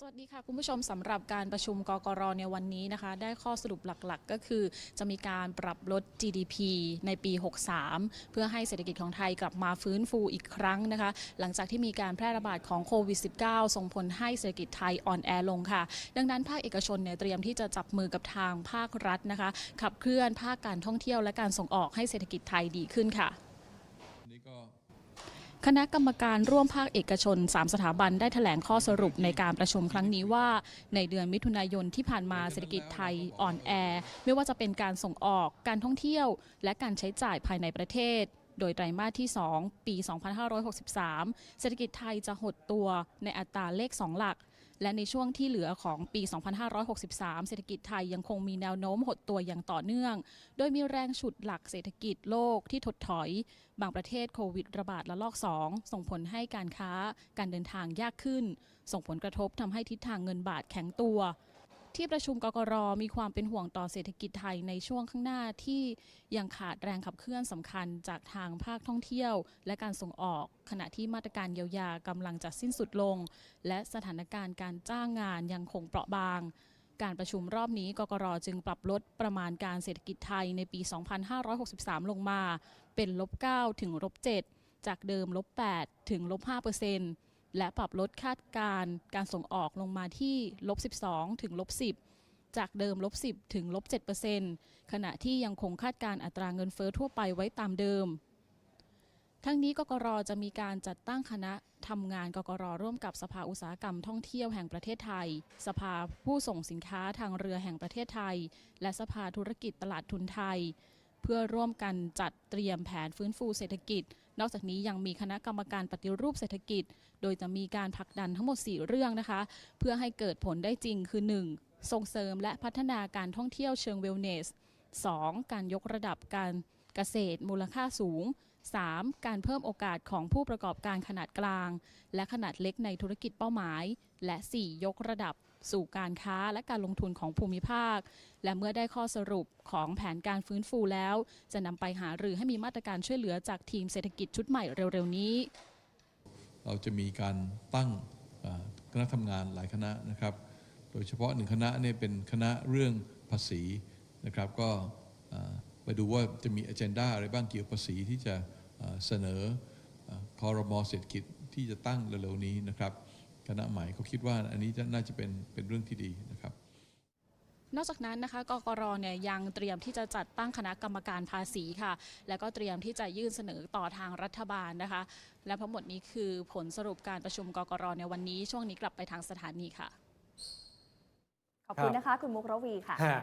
สวัสดีค่ะ คุณผู้ชมสำหรับการประชุมกกรในวันนี้นะคะ ได้ข้อสรุปหลักๆ ก็คือ จะมีการปรับลด GDP ในปี 63 เพื่อให้เศรษฐกิจของไทยกลับมาฟื้นฟูอีกครั้งนะคะ หลังจากที่มีการแพร่ระบาดของโควิด -19 ส่งผลให้เศรษฐกิจไทยอ่อนแอลงค่ะ ดังนั้นภาคเอกชนเนี่ยเตรียมที่จะจับมือกับทางภาครัฐนะคะ ขับเคลื่อนภาคการท่องเที่ยวและการส่งออกให้เศรษฐกิจไทยดีขึ้นค่ะ คณะกรรมการร่วมภาคเอกชน 3 สถาบันได้แถลงข้อสรุปในการประชุมครั้งนี้ว่า ในเดือนมิถุนายนที่ผ่านมาเศรษฐกิจไทยอ่อนแอ ไม่ว่าจะเป็นการส่งออกการท่องเที่ยว และการใช้จ่ายภายในประเทศโดยไตรมาสที่ 2 ปี 2563 เศรษฐกิจไทยจะหดตัวในอัตราเลข 2 หลัก และในช่วงที่เหลือของปี 2563 เศรษฐกิจไทยยังคงมีแนวโน้มหดตัวอย่างต่อเนื่อง โดยมีแรงฉุดหลักเศรษฐกิจโลกที่ถดถอย บางประเทศโควิดระบาดระลอก 2 ส่งผลให้การค้า การเดินทางยากขึ้น ส่งผลกระทบทำให้ทิศทางเงินบาทแข็งตัว ที่ประชุมกกรมีความเป็นห่วงต่อเศรษฐกิจไทยในช่วงข้างหน้าที่ยังขาดแรงขับเคลื่อนสำคัญจากทางภาคท่องเที่ยว และการส่งออก ขณะที่มาตรการเยียวยากำลังจะสิ้นสุดลง และสถานการณ์การจ้างงานยังคงเปราะบาง การประชุมรอบนี้กกรจึงปรับลดประมาณการเศรษฐกิจไทยในปี 2563 ลงมา เป็นลบ9ถึงลบ7จากเดิมลบ8ถึงลบ5เปอร์เซ็นต์ และปรับลดคาดการ์การส่งออกลงมาที่ลบ 12 ถึงลบ 10 จากเดิมลบ 10 ถึงลบ7เปอร์เซ็นต์ขณะที่ยังคงคาดการอัตราเงินเฟ้อทั่วไปไว้ตามเดิม ทั้งนี้กกรจะมีการจัดตั้งคณะทำงานกกรร่วมกับสภาอุตสาหกรรมท่องเที่ยวแห่งประเทศไทย สภาผู้ส่งสินค้าทางเรือแห่งประเทศไทย และสภาธุรกิจตลาดทุนไทย เพื่อร่วมกันจัดเตรียมแผนฟื้นฟูเศรษฐกิจ นอกจากนี้ยังมีคณะกรรมการปฏิรูปเศรษฐกิจ โดยจะมีการผลักดันทั้งหมด 4 เรื่องนะคะ เพื่อให้เกิดผลได้จริงคือ 1. ส่งเสริมและพัฒนาการท่องเที่ยวเชิงเวลเนส 2. การยกระดับการเกษตรมูลค่าสูง 3. การเพิ่มโอกาสของผู้ประกอบการขนาดกลาง และขนาดเล็กในธุรกิจเป้าหมาย และ 4. ยกระดับ สู่การค้าและการลงทุนของภูมิภาค และเมื่อได้ข้อสรุปของแผนการฟื้นฟูแล้ว จะนำไปหารือให้มีมาตรการช่วยเหลือจากทีมเศรษฐกิจชุดใหม่เร็วๆนี้ เราจะมีการตั้งคณะทำงานหลายคณะนะครับ โดยเฉพาะหนึ่งคณะเนี่ยเป็นคณะเรื่องภาษีนะครับก็ไปดูว่าจะมี a เจนดาอะไรบ้างเกี่ยวกับภาษีที่จะเอ่อเสนออคอรมอเศรษฐกิจที่จะตั้งเร็วๆนี้นะครับ คณะใหม่เขาคิดว่าอันนี้จะน่าจะเป็นเป็นเรื่องที่ดีนะครับนอกจากนั้นนะคะกกรเนี่ยยังเตรียมที่จะจัดตั้งคณะกรรมการภาษีค่ะ แล้วก็เตรียมที่จะยื่นเสนอต่อทางรัฐบาลนะคะ และทั้งหมดนี้คือผลสรุปการประชุมกกรในวันนี้ช่วงนี้กลับไปทางสถานีค่ะ ขอบคุณนะคะ คุณมุกระวีค่ะฮะ